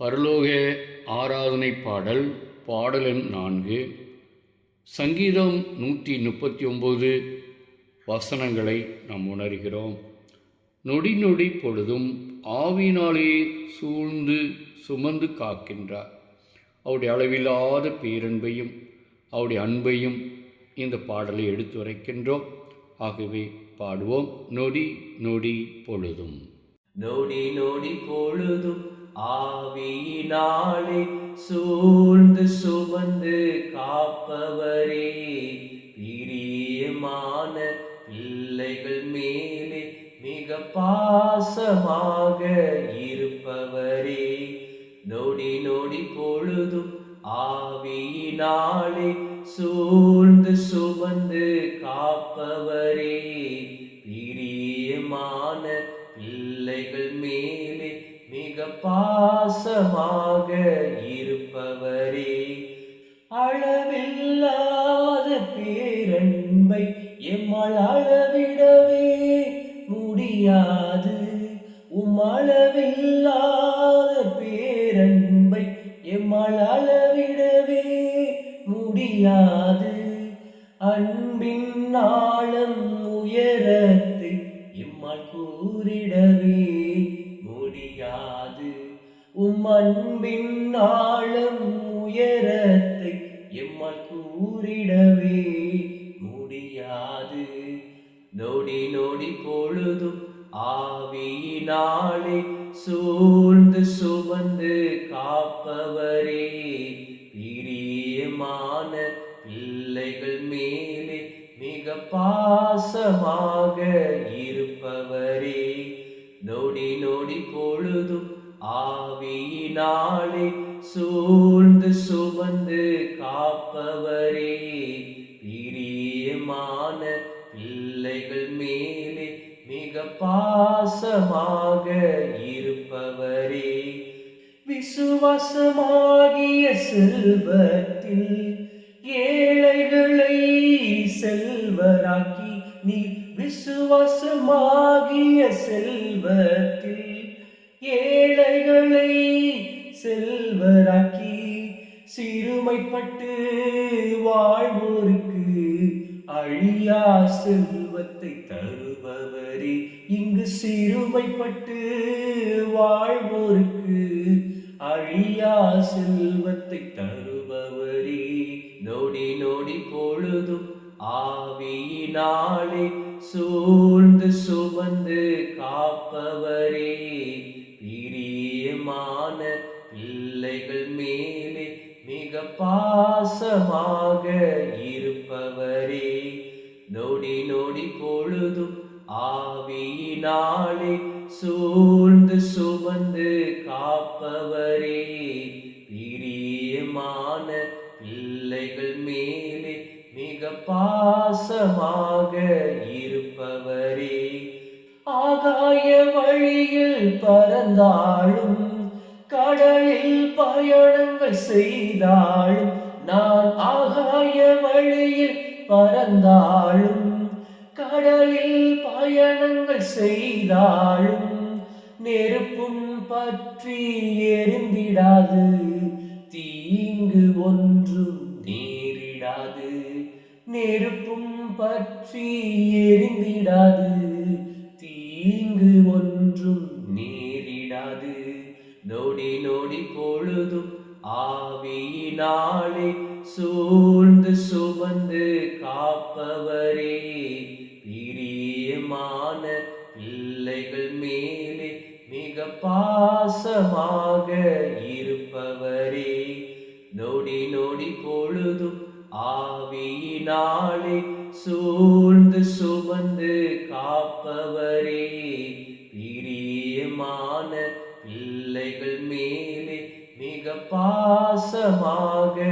பரலோக ஆராதனை பாடல் பாடலன் நான்கு. சங்கீதம் நூற்றி முப்பத்தி ஒம்பது வசனங்களை நாம் உணர்கிறோம். நொடி நொடி பொழுதும் ஆவியினாலே சூழ்ந்து சுமந்து காக்கின்றார். அவருடைய அளவில்லாத பேரன்பையும் அவருடைய அன்பையும் இந்த பாடலை எடுத்து உரைக்கின்றோம் ஆகவே பாடுவோம். நொடி நொடி பொழுதும். நொடி நொடி பொழுதும் ஆவியினாலே சூழ்ந்து சுமந்து காப்பவரே. பிரியமான பிள்ளைகள் மேலே மிக பாசமாக இருப்பவரே. நொடி நொடி பொழுதும் ஆவியினாலே சூழ்ந்து சுமந்து காப்பவர். சுகமாக இருப்பவரே. அளவில்லாத பேரன்பை எம்மால் அளவிடவே முடியாது. உம் அளவில்லாத பேரன்பை எம்மால் அளவிடவே முடியாது. அன்பின் ஆழம் உயரத்து எம்மால் கூறிட அன்பின் ஆழம் உயரத்தை எம்மால் கூறிடவே முடியாது. நொடி நொடி பொழுதும் ஆவியினாலே சூழ்ந்து சுமந்து காப்பவரே பிரியமான பிள்ளைகள் மேலே மிக பாசமாக இருப்பவரே. நொடி நொடி பொழுதும் ஆவியினாலே சூழ்ந்து சுமந்து காப்பவரே. பிரியமான பிள்ளைகள் மேலே மிக பாசமாக இருப்பவரே. விசுவாசமாகிய செல்வத்தில் ஏழைகளை செல்வராக்கி நீ விசுவாசமாகிய செல்வத்தில் சிறுமைப்பட்டு வாழ்வோருக்கு அழியா செல்வத்தை தருபவரே. இங்கு சிறுமைப்பட்டு வாழ்வோருக்கு அழியா செல்வத்தை தருபவரே. நொடி நொடி பொழுதும் ஆவியினாலே சூழ்ந்து சுமந்து காப்பவரே. பாசமாக இருப்பவரே. நொடி நொடி பொழுதும் ஆவியினாலே சூழ்ந்து சுமந்து காப்பவரே. பிரியமான பிள்ளைகள் மேலே மிக பாசமாக இருப்பவரே. ஆகாய வழியில் பறந்தாலும் கடலில் பயணங்கள் செய்தாலும் நான் ஆகாய வழியில் பறந்தாலும் கடலில் பயணங்கள் செய்தாலும் நெருப்பும் பற்றி எரிந்திடாது தீங்கு ஒன்றும் நேரிடாது நெருப்பும் பற்றி எரிந்திடாது தீங்கு ஒன்றும் நேரிடாது. நொடி நொடி பொழுதும் ஆவியினாலே சூழ்ந்து சுமந்து காப்பவரே. பிரியமான பிள்ளைகள் மேலே மிக பாசமாக இருப்பவரே. நொடி நொடி பொழுதும் ஆவியினாலே சூழ்ந்து சுமந்து காப்பவரே. பாசமாக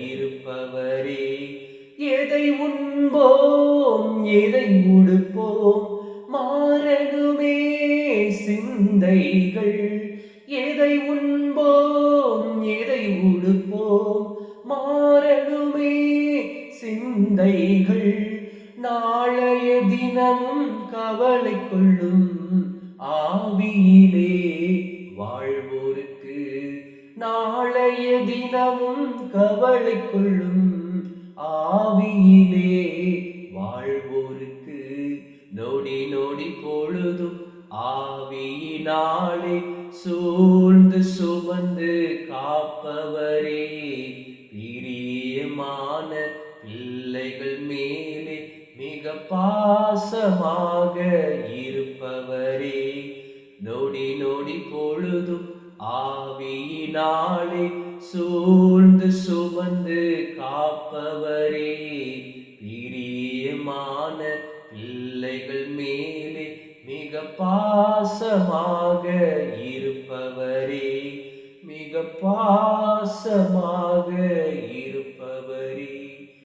இருப்பவரே. எதை உண்போம் எதை உடுப்போம்? மாறணுமே சிந்தைகள். எதை உண்போம் எதை உடுப்போம்? மாறணுமே சிந்தைகள். நாளைய தினம் கவலை கொள்ளும் ஆவியில் கவலை கொள்ளும் ஆவியிலே வாழ்வோருக்கு நொடி நொடி பொழுதும் ஆவியினாலே சூழ்ந்து சுமந்து காப்பவரே. பிரியமான பிள்ளைகள் மேலே மிக பாசமாக இருப்பவரே. நொடி நொடி பொழுதும் ஆவியினாலே சூழ்ந்து சுமந்து காப்பவரே பிரியமான பிள்ளைகள் மேலே மிக பாசமாக இருப்பவரே மிக பாசமாக